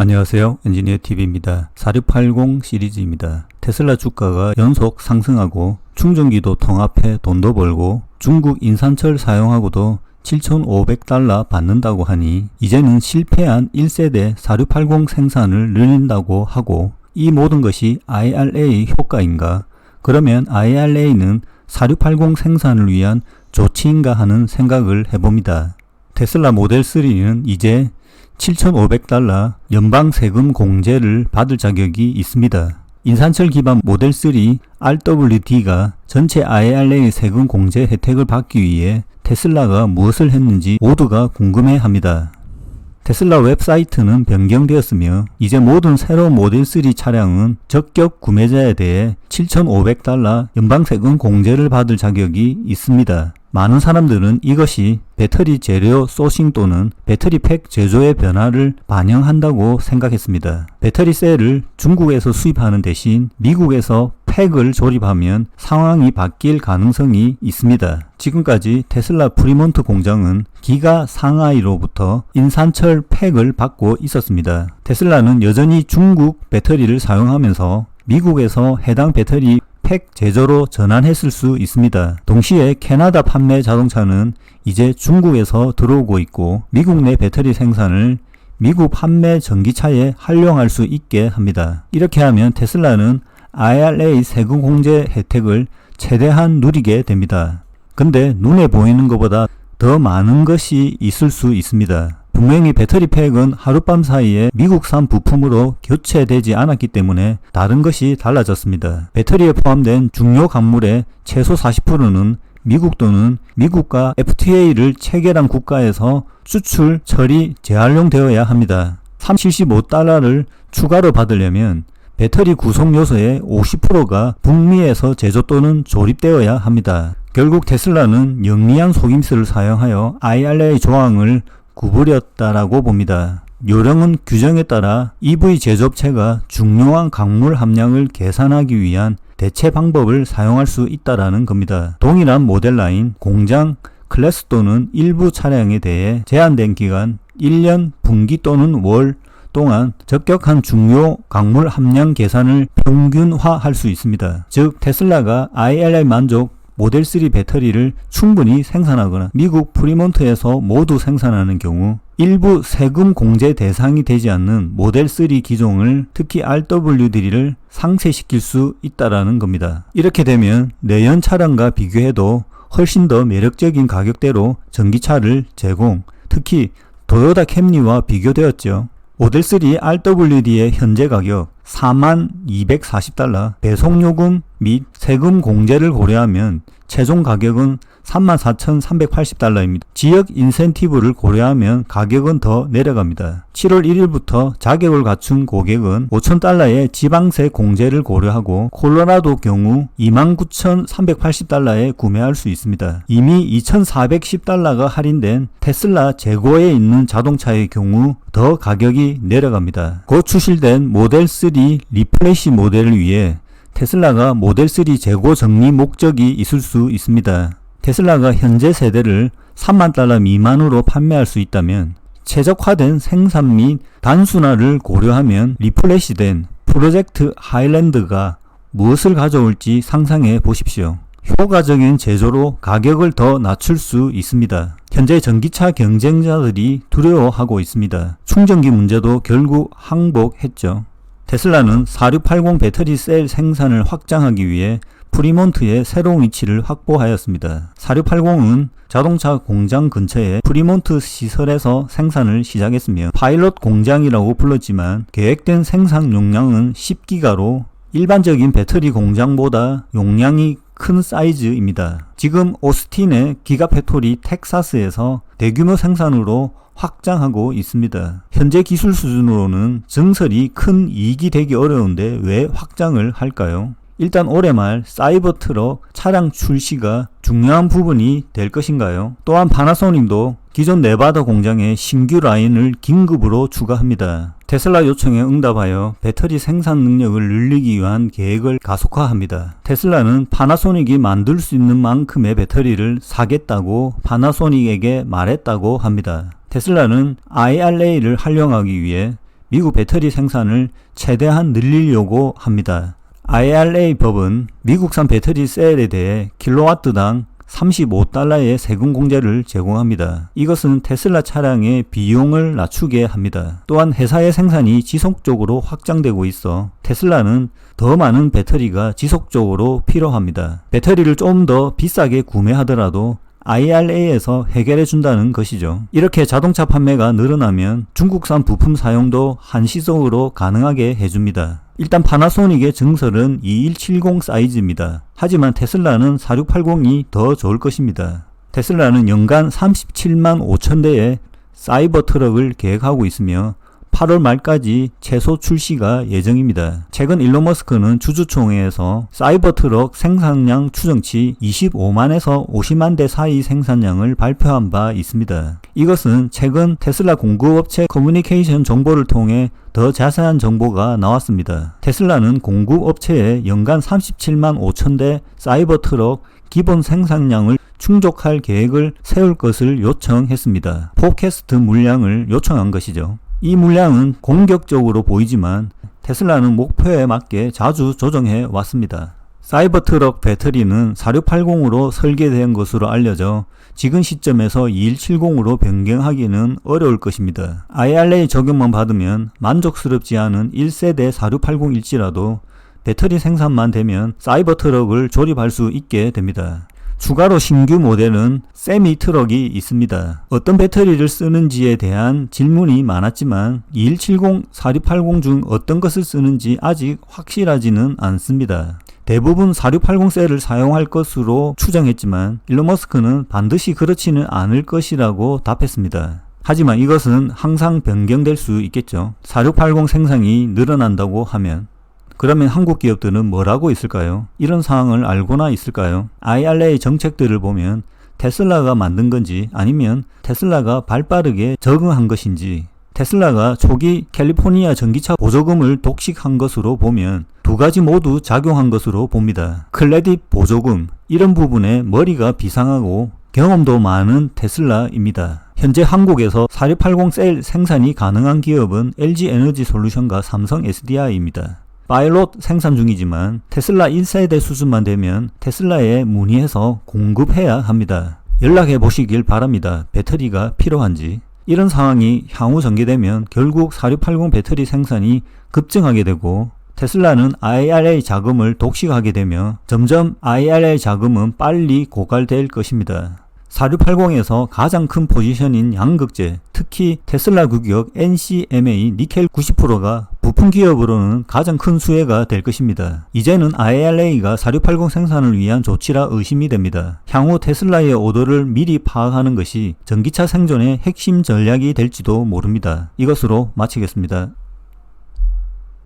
안녕하세요. 엔지니어 TV입니다. 4680 시리즈입니다. 테슬라 주가가 연속 상승하고 충전기도 통합해 돈도 벌고 중국 인산철 사용하고도 7,500달러 받는다고 하니 이제는 실패한 1세대 4680 생산을 늘린다고 하고 이 모든 것이 IRA 효과인가? 그러면 IRA는 4680 생산을 위한 조치인가 하는 생각을 해봅니다. 테슬라 모델 3는 이제 7,500달러 연방 세금 공제를 받을 자격이 있습니다. 인산철 기반 모델 3 RWD가 전체 IRA 세금 공제 혜택을 받기 위해 테슬라가 무엇을 했는지 모두가 궁금해 합니다. 테슬라 웹사이트는 변경되었으며 이제 모든 새로운 모델 3 차량은 적격 구매자에 대해 7,500달러 연방세금 공제를 받을 자격이 있습니다. 많은 사람들은 이것이 배터리 재료 소싱 또는 배터리 팩 제조의 변화를 반영한다고 생각했습니다. 배터리 셀을 중국에서 수입하는 대신 미국에서 팩을 조립하면 상황이 바뀔 가능성이 있습니다. 지금까지 테슬라 프리몬트 공장은 기가 상하이로부터 인산철 팩을 받고 있었습니다. 테슬라는 여전히 중국 배터리를 사용하면서 미국에서 해당 배터리 팩 제조로 전환했을 수 있습니다. 동시에 캐나다 판매 자동차는 이제 중국에서 들어오고 있고 미국 내 배터리 생산을 미국 판매 전기차에 활용할 수 있게 합니다. 이렇게 하면 테슬라는 IRA 세금 공제 혜택을 최대한 누리게 됩니다. 근데 눈에 보이는 것보다 더 많은 것이 있을 수 있습니다. 분명히 배터리 팩은 하룻밤 사이에 미국산 부품으로 교체되지 않았기 때문에 다른 것이 달라졌습니다. 배터리에 포함된 중요 광물의 최소 40%는 미국 또는 미국과 FTA를 체결한 국가에서 수출, 처리, 재활용되어야 합니다. 375달러를 추가로 받으려면 배터리 구성 요소의 50%가 북미에서 제조 또는 조립되어야 합니다. 결국 테슬라는 영리한 속임수를 사용하여 IRA 조항을 구부렸다라고 봅니다. 요령은 규정에 따라 EV 제조업체가 중요한 광물 함량을 계산하기 위한 대체 방법을 사용할 수 있다라는 겁니다. 동일한 모델 라인, 공장, 클래스 또는 일부 차량에 대해 제한된 기간 1년 분기 또는 월 동안 적격한 중요 광물 함량 계산을 평균화할 수 있습니다. 즉 테슬라가 ILR 만족 모델 3 배터리를 충분히 생산하거나 미국 프리몬트에서 모두 생산하는 경우 일부 세금 공제 대상이 되지 않는 모델 3 기종을 특히 RWD를 상쇄시킬 수 있다라는 겁니다. 이렇게 되면 내연 차량과 비교해도 훨씬 더 매력적인 가격대로 전기차를 제공, 특히 도요타 캠리와 비교되었죠. 모델 3 RWD의 현재 가격 4만 240달러, 배송요금 및 세금 공제를 고려하면 최종 가격은 34,380달러입니다. 지역 인센티브를 고려하면 가격은 더 내려갑니다. 7월 1일부터 자격을 갖춘 고객은 5,000달러의 지방세 공제를 고려하고 콜로라도 경우 29,380달러에 구매할 수 있습니다. 이미 2,410달러가 할인된 테슬라 재고에 있는 자동차의 경우 더 가격이 내려갑니다. 곧 출시된 모델 3 리플래시 모델을 위해 테슬라가 모델 3 재고 정리 목적이 있을 수 있습니다. 테슬라가 현재 세대를 3만 달러 미만으로 판매할 수 있다면 최적화된 생산 및 단순화를 고려하면 리플래시된 프로젝트 하일랜드가 무엇을 가져올지 상상해 보십시오. 효과적인 제조로 가격을 더 낮출 수 있습니다. 현재 전기차 경쟁자들이 두려워하고 있습니다. 충전기 문제도 결국 항복했죠. 테슬라는 4680 배터리 셀 생산을 확장하기 위해 프리몬트의 새로운 위치를 확보하였습니다. 4680은 자동차 공장 근처의 프리몬트 시설에서 생산을 시작했으며 파일럿 공장이라고 불렀지만 계획된 생산 용량은 10기가로 일반적인 배터리 공장보다 용량이 큰 사이즈입니다. 지금 오스틴의 기가팩토리 텍사스에서 대규모 생산으로 확장하고 있습니다. 현재 기술 수준으로는 증설이 큰 이익이 되기 어려운데 왜 확장을 할까요? 일단 올해 말 사이버 트럭 차량 출시가 중요한 부분이 될 것인가요? 또한 파나소닉도 기존 네바다 공장에 신규 라인을 긴급으로 추가합니다. 테슬라 요청에 응답하여 배터리 생산 능력을 늘리기 위한 계획을 가속화합니다. 테슬라는 파나소닉이 만들 수 있는 만큼의 배터리를 사겠다고 파나소닉에게 말했다고 합니다. 테슬라는 IRA를 활용하기 위해 미국 배터리 생산을 최대한 늘리려고 합니다. IRA 법은 미국산 배터리 셀에 대해 킬로와트당 35달러의 세금 공제를 제공합니다. 이것은 테슬라 차량의 비용을 낮추게 합니다. 또한 회사의 생산이 지속적으로 확장되고 있어 테슬라는 더 많은 배터리가 지속적으로 필요합니다. 배터리를 좀 더 비싸게 구매하더라도 IRA에서 해결해 준다는 것이죠. 이렇게 자동차 판매가 늘어나면 중국산 부품 사용도 한시적으로 가능하게 해줍니다. 일단 파나소닉의 증설은 2170 사이즈입니다. 하지만 테슬라는 4680이 더 좋을 것입니다. 테슬라는 연간 37만 5천 대의 사이버 트럭을 계획하고 있으며 8월 말까지 최소 출시가 예정입니다. 최근 일론 머스크는 주주총회에서 사이버 트럭 생산량 추정치 25만에서 50만 대 사이 생산량을 발표한 바 있습니다. 이것은 최근 테슬라 공급업체 커뮤니케이션 정보를 통해 더 자세한 정보가 나왔습니다. 테슬라는 공급업체에 연간 37만 5천 대 사이버 트럭 기본 생산량을 충족할 계획을 세울 것을 요청했습니다. 포캐스트 물량을 요청한 것이죠. 이 물량은 공격적으로 보이지만 테슬라는 목표에 맞게 자주 조정해 왔습니다. 사이버 트럭 배터리는 4680으로 설계된 것으로 알려져 지금 시점에서 2170으로 변경하기는 어려울 것입니다. IRA 적용만 받으면 만족스럽지 않은 1세대 4680일지라도 배터리 생산만 되면 사이버 트럭을 조립할 수 있게 됩니다. 추가로 신규 모델은 세미 트럭이 있습니다. 어떤 배터리를 쓰는지에 대한 질문이 많았지만 2170, 4680 중 어떤 것을 쓰는지 아직 확실하지는 않습니다. 대부분 4680 셀을 사용할 것으로 추정했지만 일론 머스크는 반드시 그렇지는 않을 것이라고 답했습니다. 하지만 이것은 항상 변경될 수 있겠죠. 4680 생산이 늘어난다고 하면 그러면 한국 기업들은 뭘 하고 있을까요? 이런 상황을 알고나 있을까요? IRA 정책들을 보면 테슬라가 만든 건지 아니면 테슬라가 발 빠르게 적응한 것인지 테슬라가 초기 캘리포니아 전기차 보조금을 독식한 것으로 보면 두 가지 모두 작용한 것으로 봅니다. 클레딧 보조금 이런 부분에 머리가 비상하고 경험도 많은 테슬라입니다. 현재 한국에서 4680 셀 생산이 가능한 기업은 LG 에너지 솔루션과 삼성 SDI입니다. 파일롯 생산 중이지만 테슬라 1세대 수준만 되면 테슬라에 문의해서 공급해야 합니다. 연락해 보시길 바랍니다. 배터리가 필요한지. 이런 상황이 향후 전개되면 결국 4680 배터리 생산이 급증하게 되고 테슬라는 IRA 자금을 독식하게 되며 점점 IRA 자금은 빨리 고갈될 것입니다. 4680에서 가장 큰 포지션인 양극재, 특히 테슬라 규격 NCMA 니켈 90%가 부품 기업으로는 가장 큰 수혜가 될 것입니다. 이제는 IRA가 4680 생산을 위한 조치라 의심이 됩니다. 향후 테슬라의 오더를 미리 파악하는 것이 전기차 생존의 핵심 전략이 될지도 모릅니다. 이것으로 마치겠습니다.